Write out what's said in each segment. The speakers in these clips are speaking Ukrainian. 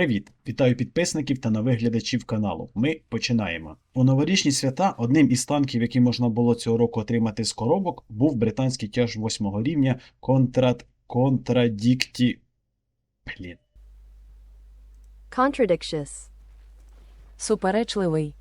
Привіт! Вітаю підписників та нових глядачів каналу. Ми починаємо. У новорічні свята одним із танків, які можна було цього року отримати з коробок, був британський тяж 8 рівня Контрад Контрадікті. Блін. Contradictious. Суперечливий.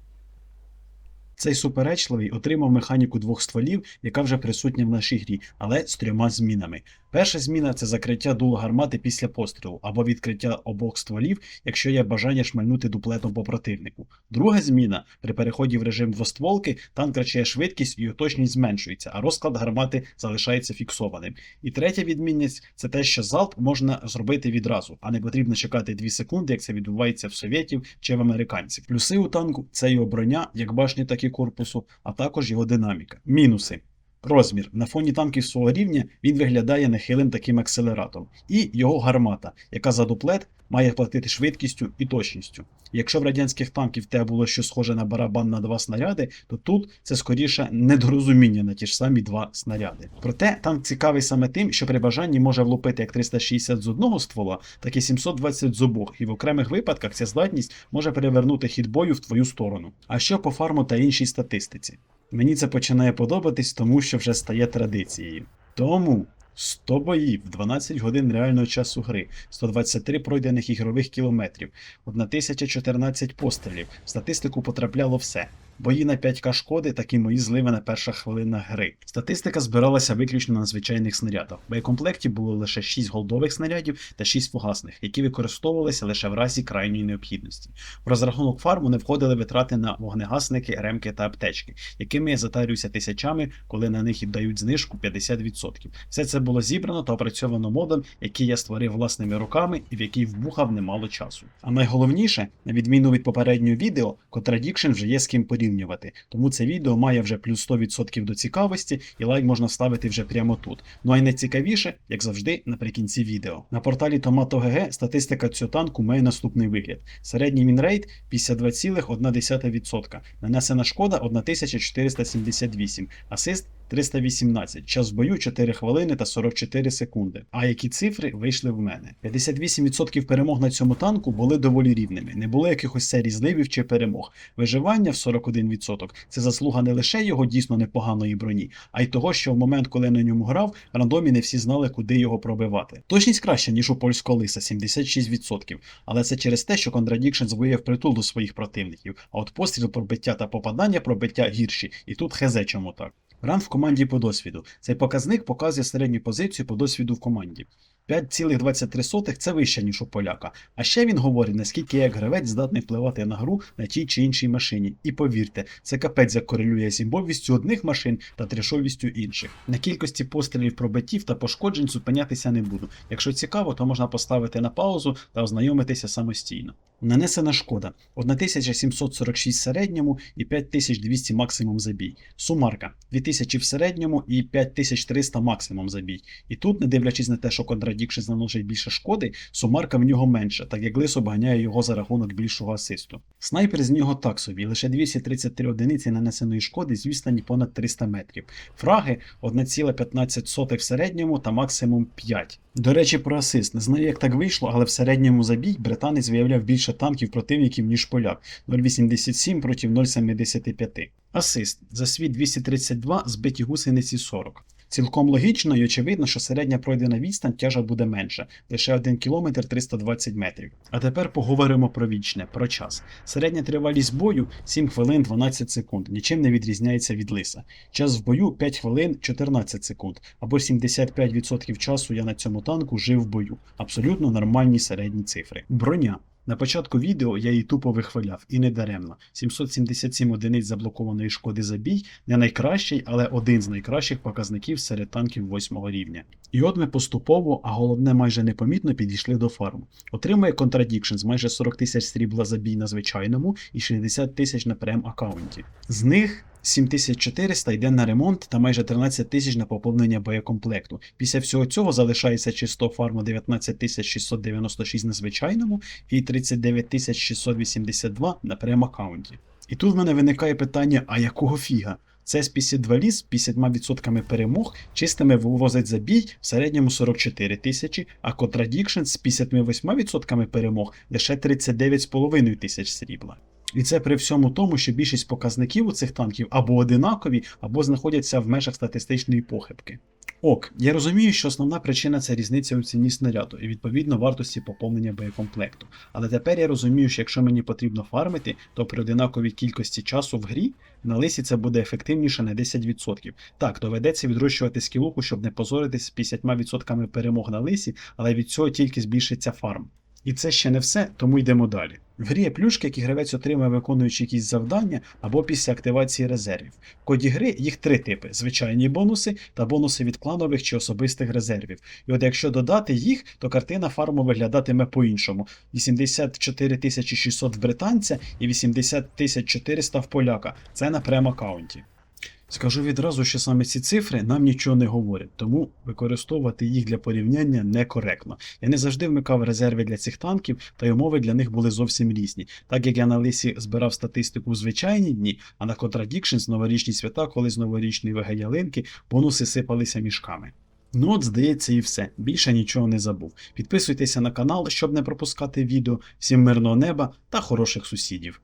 Цей суперечливий отримав механіку двох стволів, яка вже присутня в нашій грі, але з трьома змінами. Перша зміна це закриття дулу гармати після пострілу або відкриття обох стволів, якщо є бажання шмальнути дуплетом по противнику. Друга зміна при переході в режим двостволки танк втрачає швидкість і точність зменшується, а розклад гармати залишається фіксованим. І третя відмінність це те, що залп можна зробити відразу, а не потрібно чекати 2 секунди, як це відбувається в совєтів чи в американців. Плюси у танку це його броня, як башні, так і корпусу, а також його динаміка. Мінуси. Розмір. На фоні танків свого рівня він виглядає нехилим таким акселератом, і його гармата, яка за дуплет має платити швидкістю і точністю. Якщо в радянських танків те було щось схоже на барабан на два снаряди, то тут це скоріше недорозуміння на ті ж самі два снаряди. Проте танк цікавий саме тим, що при бажанні може влупити як 360 з одного ствола, так і 720 з обох, і в окремих випадках ця здатність може перевернути хід бою в твою сторону. А що по фарму та іншій статистиці? Мені це починає подобатись, тому що вже стає традицією. Тому 100 боїв, 12 годин реального часу гри, 123 пройдених ігрових кілометрів, 1014 пострілів. В статистику потрапляло все. Бої на 5к шкоди, так і мої зливи на перших хвилинах гри. Статистика збиралася виключно на звичайних снарядах. В боєкомплекті було лише 6 голдових снарядів та 6 фугасних, які використовувалися лише в разі крайньої необхідності. В розрахунок фарму не входили витрати на вогнегасники, ремки та аптечки, якими я затарююся тисячами, коли на них віддають знижку 50%. Все це було зібрано та опрацьовано модом, який я створив власними руками і в який вбухав немало часу. А найголовніше, на відміну від попереднього відео, Contradiction вже є з ким порівнювати, тому це відео має вже плюс 100% до цікавості, і лайк можна ставити вже прямо тут. Ну а й найцікавіше, як завжди, наприкінці відео. На порталі Tomato.gg статистика цього танку має наступний вигляд: середній мінрейт 52,1%, нанесена шкода 1478, асист 318, час бою 4 хвилини та 44 секунди. А які цифри вийшли в мене? 58% перемог на цьому танку були доволі рівними, не було якихось серій зливів чи перемог. Виживання в 41% це заслуга не лише його дійсно непоганої броні, а й того, що в момент, коли на ньому грав, рандомі не всі знали, куди його пробивати. Точність краща, ніж у польського лиса 76%, але це через те, що Contradiction звоїв притул до своїх противників, а от постріл пробиття та попадання пробиття гірші, і тут хезе чому так. Ран в команді по досвіду. Цей показник показує середню позицію по досвіду в команді. 5,23 це вище, ніж у поляка. А ще він говорить, наскільки як гравець здатний впливати на гру на тій чи іншій машині. І повірте, це капець як корелює з імбовістю одних машин та трешовістю інших. На кількості пострілів пробиттів та пошкоджень зупинятися не буду. Якщо цікаво, то можна поставити на паузу та ознайомитися самостійно. Нанесена шкода 1746 в середньому і 5200 максимум забій. Сумарка 2000 в середньому і 5300 максимум забій. І тут, не дивлячись на те, що Contradiction наносить більше шкоди, сумарка в нього менша, так як лис обганяє його за рахунок більшого асисту. Снайпер з нього так собі, лише 233 одиниці нанесеної шкоди з відстані понад 300 метрів. Фраги 1,15 в середньому та максимум 5. До речі, про асист. Не знаю, як так вийшло, але в середньому забій британець виявляв більше танків противників, ніж поляк 0,87 проти 0,75. Асист за світ 232, збиті гусениці 40. Цілком логічно і очевидно, що середня пройдена відстань тяжа буде менша, лише 1 км 320 метрів. А тепер поговоримо про вічне, про час. Середня тривалість бою 7 хвилин 12 секунд, нічим не відрізняється від лиса. Час в бою 5 хвилин 14 секунд, або 75% часу я на цьому танку жив в бою. Абсолютно нормальні середні цифри. Броня. На початку відео я її тупо вихваляв і не даремно. 777 одиниць заблокованої шкоди за бій не найкращий, але один з найкращих показників серед танків 8 рівня. І от ми поступово, а головне майже непомітно підійшли до фарму. Отримує Contradiction з майже 40 тисяч срібла за бій на звичайному і 60 тисяч на прем аккаунті. З них 7400 йде на ремонт та майже 13 тисяч на поповнення боєкомплекту. Після всього цього залишається чисто фарму 19696 на звичайному і 39682 на прем аккаунті. І тут в мене виникає питання: а якого фіга? CSPC 2 ліс з 50% перемог чистими вивозить за бій в середньому 44 тисячі, а Contradiction з 58% перемог лише 39,5 тисяч срібла. І це при всьому тому, що більшість показників у цих танків або одинакові, або знаходяться в межах статистичної похибки. Ок, я розумію, що основна причина це різниця у ціні снаряду і відповідно вартості поповнення боєкомплекту. Але тепер я розумію, що якщо мені потрібно фармити, то при одинаковій кількості часу в грі на лисі це буде ефективніше на 10%. Так, доведеться відрощувати скілуху, щоб не позоритись з 50% перемог на лисі, але від цього тільки збільшиться фарм. І це ще не все, тому йдемо далі. В грі є плюшки, які гравець отримує, виконуючи якісь завдання або після активації резервів. В коді гри їх три типи: звичайні бонуси та бонуси від кланових чи особистих резервів. І от якщо додати їх, то картина фарму виглядатиме по-іншому: 84 600 в британця і 80 400 в поляка. Це на прем-аккаунті. Скажу відразу, що саме ці цифри нам нічого не говорять, тому використовувати їх для порівняння некоректно. Я не завжди вмикав резерви для цих танків, та й умови для них були зовсім різні. Так як я на лисі збирав статистику в звичайні дні, а на Contradictions новорічні свята, коли з новорічної вега-ялинки, бонуси сипалися мішками. Ну от, здається, і все. Більше нічого не забув. Підписуйтеся на канал, щоб не пропускати відео. Всім мирного неба та хороших сусідів.